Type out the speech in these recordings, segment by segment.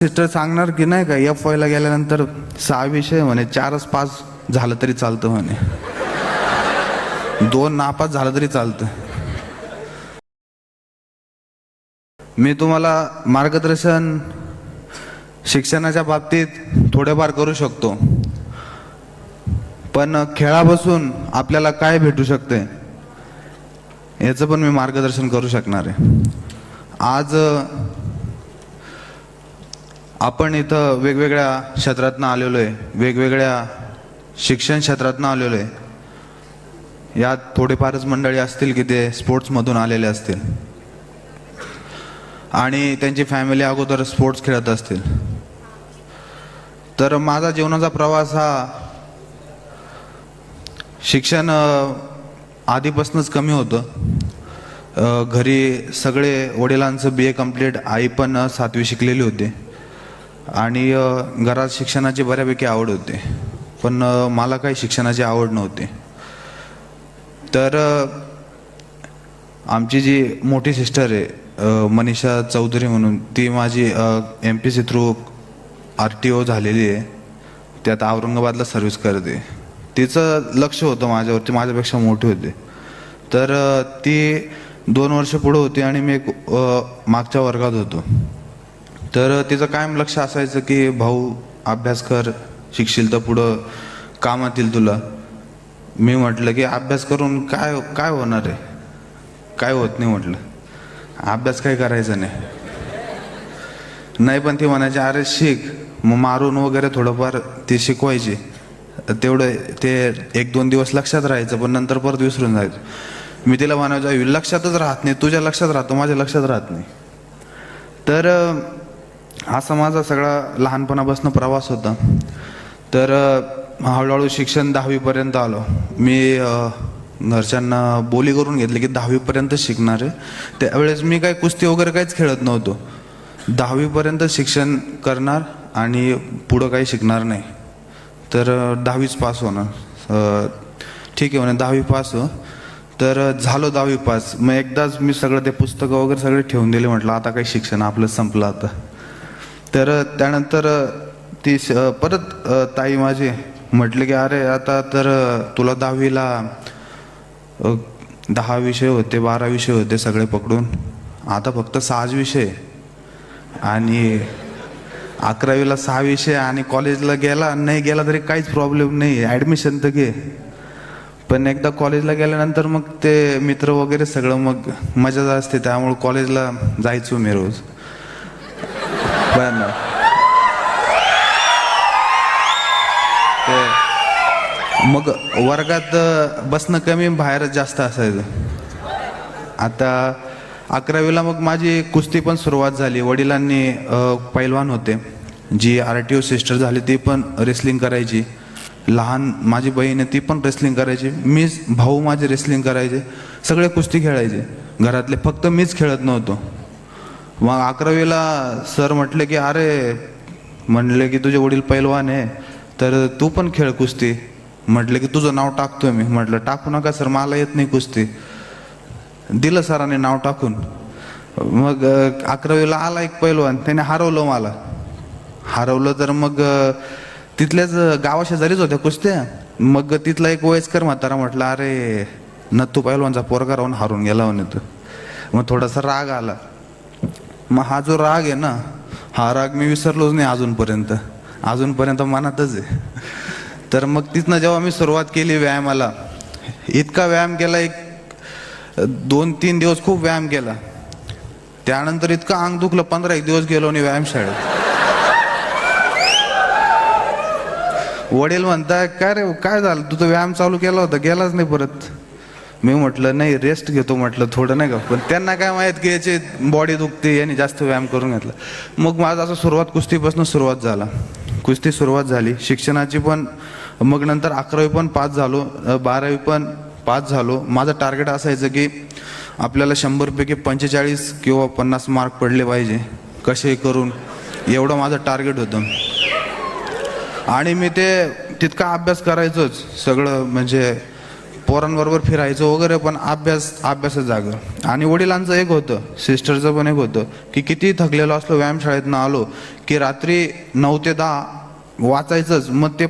Sister सांगणार की नाही का एफ वायला गेल्यानंतर सहा विषय म्हणे चारच पास झालं तरी चालतं म्हणे. दोन नापास झालं तरी चालतं. मी तुम्हाला मार्गदर्शन शिक्षणाच्या बाबतीत थोडेफार करू शकतो. पण खेळापासून आपल्याला काय भेटू शकते याचं पण मी मार्गदर्शन करू शकणार आहे. आज आपण इथं वेगवेगळ्या क्षेत्रातनं आलेलो आहे वेगवेगळ्या शिक्षण क्षेत्रातनं आलेलो आहे यात थोडेफारच मंडळी असतील की ते स्पोर्ट्समधून आलेले असतील. आणि त्यांची फॅमिली अगोदर स्पोर्ट्स खेळत असतील. तर माझा जीवनाचा प्रवास हा शिक्षण आधीपासूनच कमी होतं. घरी सगळे वडिलांचं बी ए कंप्लीट आई पण सातवी शिकलेली होती. आणि घरात शिक्षणाची बऱ्यापैकी आवड होती. पण मला काही शिक्षणाची आवड नव्हती. तर आमची जी मोठी सिस्टर आहे मनीषा चौधरी म्हणून ती माझी M P C through R T O झालेली आहे. ती आता औरंगाबादला सर्व्हिस करते. तिचं लक्ष होतं माझ्यावरती माझ्यापेक्षा मोठी होती. तर ती दोन वर्ष पुढं होती आणि मी एक मागच्या वर्गात होतो. तर तिचं कायम लक्ष असायचं की भाऊ अभ्यास कर शिकशील तर पुढं कामात येईल तुला. मी म्हटलं की अभ्यास करून काय काय होणार आहे? काय होत नाही म्हटलं. अभ्यास काय करायचा नाही. नाही पण ती म्हणायची अरे शिक. मग मारून वगैरे थोडंफार ती शिकवायची. तेवढं ते एक दोन दिवस लक्षात राहायचं पण नंतर परत विसरून जायचं. मी तिला म्हणायचो लक्षातच राहत नाही. तुझ्या लक्षात राहतो माझ्या लक्षात राहत नाही. तर असा माझा सगळा लहानपणापासून प्रवास होता. तर हळूहळू शिक्षण दहावीपर्यंत आलो. मी घरच्यांना बोली करून घेतली की दहावीपर्यंत शिकणार आहे. त्यावेळेस मी काय कुस्ती वगैरे काहीच खेळत नव्हतो. दहावीपर्यंत शिक्षण करणार आणि पुढं काही शिकणार नाही. तर दहावीच पास होणार. ठीक आहे म्हणे दहावी पास हो. तर झालो दहावी पास. मग एकदाच मी सगळं ते पुस्तकं वगैरे सगळे ठेवून दिले म्हटलं आता काही शिक्षण आपलं संपलं आता. तर त्यानंतर ती परत ताई माझी म्हटले की अरे आता तर तुला दहावीला दहा विषय होते बारा विषय होते सगळे पकडून. आता फक्त सहाच विषय आणि अकरावीला सहा विषय आणि कॉलेजला गेला नाही गेला तरी काहीच प्रॉब्लेम नाही. ॲडमिशन तर घे. पण एकदा कॉलेजला गेल्यानंतर मग ते मित्र वगैरे सगळं मग मजा असते. त्यामुळे कॉलेजला जायचो मी रोज. पण ते मग वर्गात बसणं कमी बाहेरच जास्त असायचं. आता अकरावीला मग माझी कुस्ती पण सुरुवात झाली. वडिलांनी पैलवान होते. जी आर टी ओ सिस्टर झाली ती पण रेसलिंग करायची. लहान माझी बहीण आहे ती पण रेसलिंग करायची. मीच भाऊ माझे रेसलिंग करायचे. सगळे कुस्ती खेळायचे. घरातले फक्त मीच खेळत नव्हतो. मग अकरावीला सर म्हटले की अरे म्हणले की तुझे वडील पैलवान आहे तर तू पण खेळ कुस्ती. म्हटलं की तुझं नाव टाकतोय मी. म्हटलं टाकू नका सर मला येत नाही कुस्ती. दिलं सराने नाव टाकून. मग अकरावीला आला एक पैलवान त्याने हरवलं मला. हरवलं तर मग तिथल्याच गावाशेजारीच होत्या कुस्त्या. मग तिथला एक वयस्कर म्हातारा म्हटलं अरे नत्तू पैलवानचा पोरगा राहून हारून गेला म्हणे तू. मग थोडासा राग आला. मग हा जो राग आहे ना हा राग मी विसरलोच नाही अजूनपर्यंत. अजूनपर्यंत मनातच आहे. तर मग तिथनं जेव्हा मी सुरुवात केली व्यायामाला इतका व्यायाम केला एक दोन तीन दिवस खूप व्यायाम केला. त्यानंतर इतकं अंग दुखलं पंधरा एक दिवस गेलो आणि व्यायामशाळेत. वडील म्हणताय काय रे काय झालं? तू तर व्यायाम चालू केला होता गेलाच नाही परत. मी म्हटलं नाही रेस्ट घेतो म्हटलं थोडं नाही का. पण त्यांना काय माहीत की याची बॉडी दुखते यांनी जास्त व्यायाम करून घेतला. मग माझं असं सुरुवात कुस्तीपासून सुरुवात झाला. कुस्ती सुरुवात झाली. शिक्षणाची पण मग नंतर अकरावी पण पास झालो बारावी पण पास झालो. माझं टार्गेट असायचं की आपल्याला शंभरपैकी पंचेचाळीस किंवा पन्नास मार्क पडले पाहिजे. कसे करून. एवढं माझं टार्गेट होतं. आणि मी ते तितका अभ्यास करायचोच. सगळं म्हणजे पोरांबरोबर फिरायचो वगैरे पण अभ्यास अभ्यासच जागं. आणि वडिलांचं एक होतं सिस्टरचं पण एक होतं की किती थकलेलो असलो व्यायामशाळेतनं आलो की रात्री नऊ ते दहा वाचायचंच मग ते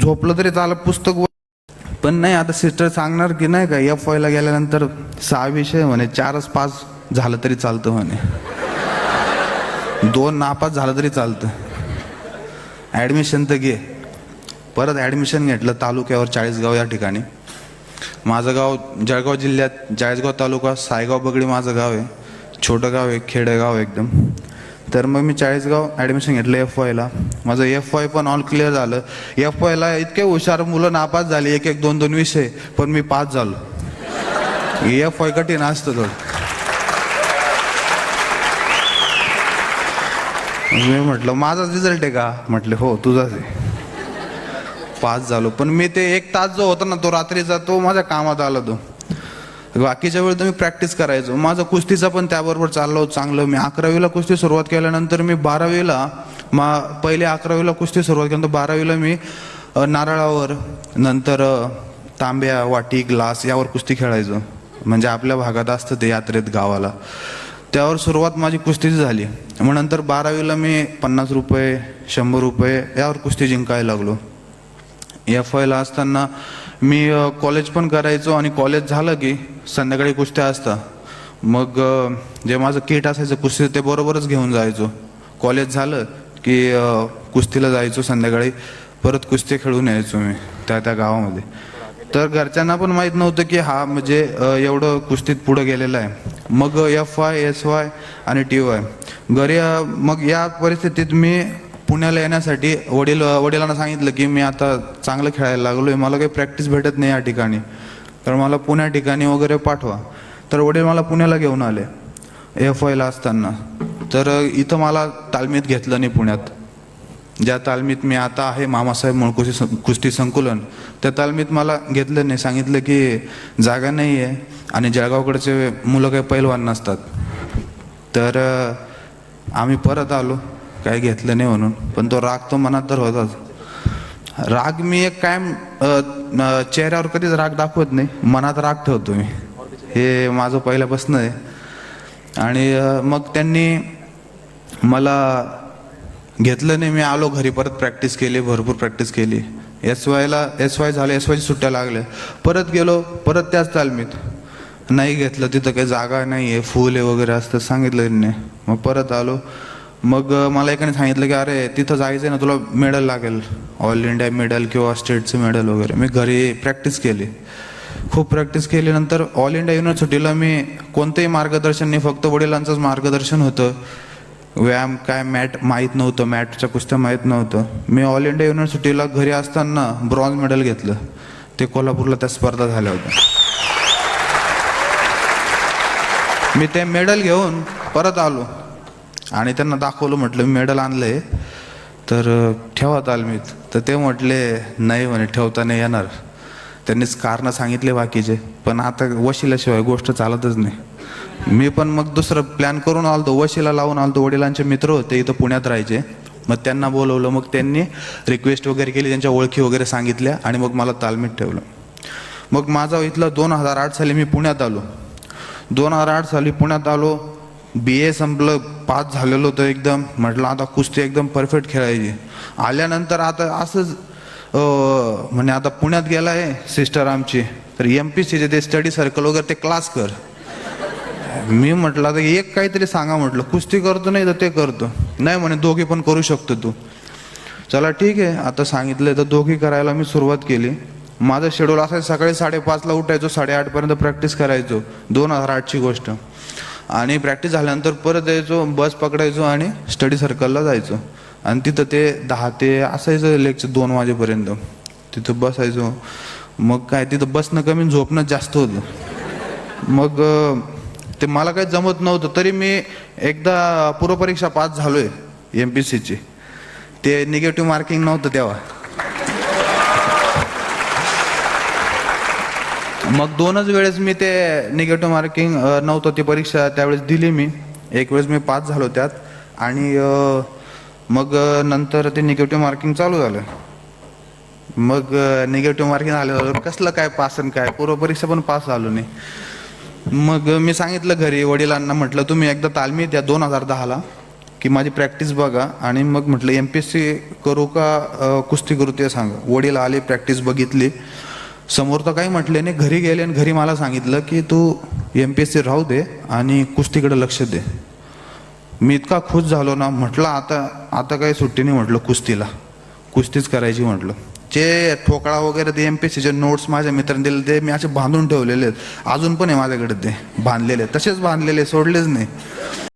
झोपलं तरी चालत पुस्तक पण नाही आता सिस्टर सांगणार की नाही का एफ वायला गेल्यानंतर सहा विषय म्हणे चारच पास झालं तरी चालतं म्हणे. दोन नापास झालं तरी चालतं. ॲडमिशन तर घे. परत ॲडमिशन घेतलं तालुक्यावर चाळीसगाव या ठिकाणी. माझं गाव जळगाव जिल्ह्यात जायसगाव तालुका सायगाव बगडी माझं गाव आहे. छोटं गाव आहे खेडेगाव एकदम. तर मग मी चाळीसगाव ॲडमिशन घेतलं एफ वायला माझं एफ वाय पण ऑल क्लिअर झालं. एफ वायला इतके हुशार मुलं नापास झाली एक एक दोन दोन विषय पण मी पास झालो. एफ वाय कठीण असतं थोडं. मी म्हटलं माझाच रिझल्ट आहे का? म्हटलं हो तुझाच आहे. पास झालो. पण मी ते एक तास जो होता ना तो रात्रीचा तो माझ्या कामात आला तो. बाकीच्या वेळेला मी प्रॅक्टिस करायचो. माझं कुस्तीचा पण त्याबरोबर चाललो चांगलं. मी अकरावीला कुस्ती सुरुवात केल्यानंतर मी बारावीला मा पहिले अकरावीला कुस्ती सुरुवात केल्यानंतर बारावीला मी नारळावर नंतर तांब्या वाटी ग्लास यावर कुस्ती खेळायचो. म्हणजे आपल्या भागात असतं ते यात्रेत गावाला. त्यावर सुरुवात माझी कुस्तीची झाली. मग नंतर बारावीला मी पन्नास रुपये शंभर रुपये यावर कुस्ती जिंकायला लागलो. एफ वायला असताना मी कॉलेज पण करायचो आणि कॉलेज झालं की संध्याकाळी कुस्त्या असता मग जे माझं किट असायचं कुस्ती ते बरोबरच घेऊन जायचो. कॉलेज झालं की कुस्तीला जायचो संध्याकाळी. परत कुस्ती खेळून यायचो मी त्या त्या गावामध्ये. तर घरच्यांना पण माहीत नव्हतं की हा म्हणजे एवढं कुस्तीत पुढं गेलेला आहे. मग एफ वाय एस वाय आणि टी वाय घरी मग या परिस्थितीत मी पुण्याला येण्यासाठी वडील वडिलांना सांगितलं की मी आता चांगलं खेळायला लागलो आहे मला काही प्रॅक्टिस भेटत नाही या ठिकाणी. तर मला पुण्या ठिकाणी वगैरे पाठवा. तर वडील मला पुण्याला घेऊन आले एफ वायला असताना. तर इथं मला तालमीत घेतलं नाही पुण्यात. ज्या तालमीत मी आता आहे मामासाहेब मुळकुशी सं- कुस्ती संकुलन त्या तालमीत मला घेतलं नाही. सांगितलं की जागा नाही आहे आणि जळगावकडचे मुलं काही पैलवान नसतात. तर आम्ही परत आलो. काही घेतलं नाही म्हणून. पण तो राग तो मनात तर होताच. राग मी एक कायम चेहऱ्यावर कधीच राग दाखवत नाही. मनात राग ठेवतो मी. हे माझं पहिल्यापासून आहे. आणि मग त्यांनी मला घेतलं नाही. मी आलो घरी परत प्रॅक्टिस केली भरपूर प्रॅक्टिस केली. एस वायला एस वाय झालं एस वायची सुट्ट्या लागल्या. परत गेलो परत त्याच तालमीत. नाही घेतलं तिथं काही जागा नाही आहे फुले आहे वगैरे असतं सांगितलं त्यांनी. मग परत आलो. मग मला एकाने सांगितलं की अरे तिथं जायचं आहे ना तुला मेडल लागेल. ऑल इंडिया मेडल किंवा स्टेटचं मेडल वगैरे. मी घरी प्रॅक्टिस केली. खूप प्रॅक्टिस केल्यानंतर ऑल इंडिया युनिव्हर्सिटीला मी कोणतंही मार्गदर्शन नाही फक्त वडिलांचंच मार्गदर्शन होतं. व्यायाम काय मॅट माहीत नव्हतं मॅटच्या कुस्त्या माहीत नव्हतं. मी ऑल इंडिया युनिव्हर्सिटीला घरी असताना ब्रॉन्झ मेडल घेतलं. ते कोल्हापूरला त्या स्पर्धा झाल्या होत्या. मी ते मेडल घेऊन परत आलो. आणि त्यांना दाखवलं म्हटलं मी मेडल आणलंय तर ठेवा तालमीत. तर ते म्हटले नाही म्हणे ठेवता नाही येणार. त्यांनीच कारणं सांगितले बाकीचे पण आता वशिल्याशिवाय गोष्ट चालतच नाही. मी पण मग दुसरं प्लॅन करून आलतो वशिला लावून आलतो वडिलांचे मित्र होते इथं पुण्यात राहायचे. मग त्यांना बोलवलं मग त्यांनी रिक्वेस्ट वगैरे केली त्यांच्या ओळखी वगैरे सांगितल्या आणि मग मला तालमीत ठेवलं. मग माझा इथलं दोन हजार आठ साली मी पुण्यात आलो. दोन हजार आठ साली पुण्यात आलो बी ए संपलं पास झालेलो होतं एकदम. म्हटलं आता कुस्ती एकदम परफेक्ट खेळायची. आल्यानंतर आता असंच म्हणे आता पुण्यात गेला आहे सिस्टर आमची. तर एम पी सीचे ते स्टडी सर्कल वगैरे ते क्लास कर. मी म्हटलं आता एक काहीतरी सांगा म्हटलं. कुस्ती करतो नाही तर ते करतो. नाही म्हणे दोघी पण करू शकतो तू. चला ठीक आहे. आता सांगितलं तर दोघी करायला मी सुरुवात केली. माझं शेड्यूल असायचं सकाळी साडेपाचला उठायचो साडेआठपर्यंत प्रॅक्टिस करायचो. दोन हजार आठची गोष्ट. आणि प्रॅक्टिस झाल्यानंतर परत यायचो बस पकडायचो आणि स्टडी सर्कलला जायचो. आणि तिथं ते दहा ते असायचं लेक्चर दोन वाजेपर्यंत. तिथं बसायचो. मग काय तिथं बसणं कमी झोपणं जास्त होतं. मग ते मला काही जमत नव्हतं. तरी मी एकदा पूर्वपरीक्षा पास झालो आहे एम पी सीची ते निगेटिव्ह मार्किंग नव्हतं तेव्हा. मग दोनच वेळेस मी ते निगेटिव्ह मार्किंग नव्हतं. ती परीक्षा त्यावेळेस दिली मी. एक वेळेस मी पास झालो त्यात. आणि मग नंतर ते निगेटिव्ह मार्किंग चालू झालं. मग निगेटिव्ह मार्किंग आलं कसलं काय पास आणि काय? पूर्व परीक्षा पण पास झालो नाही. मग मी सांगितलं घरी वडिलांना म्हटलं तुम्ही एकदा तालमी द्या दोन हजार दहाला की माझी प्रॅक्टिस बघा. आणि मग म्हटलं एम पी एस सी करू का? कुस्ती करू ते सांगा. वडील आले प्रॅक्टिस बघितली. समोर तर काही म्हटले नाही घरी गेले आणि घरी मला सांगितलं की तू एम पी एस सी राहू दे आणि कुस्तीकडे लक्ष दे. मी इतका खुश झालो ना म्हटलं आता आता काही सुट्टी नाही म्हटलं कुस्तीला. कुस्तीच करायची म्हटलं. जे ठोकळा वगैरे ते एम पी एस सीचे नोट्स माझ्या मित्रांनी दिले ते मी असे बांधून ठेवलेले आहेत. अजून पण आहे माझ्याकडे ते बांधलेले तसेच बांधलेले सोडलेच नाही.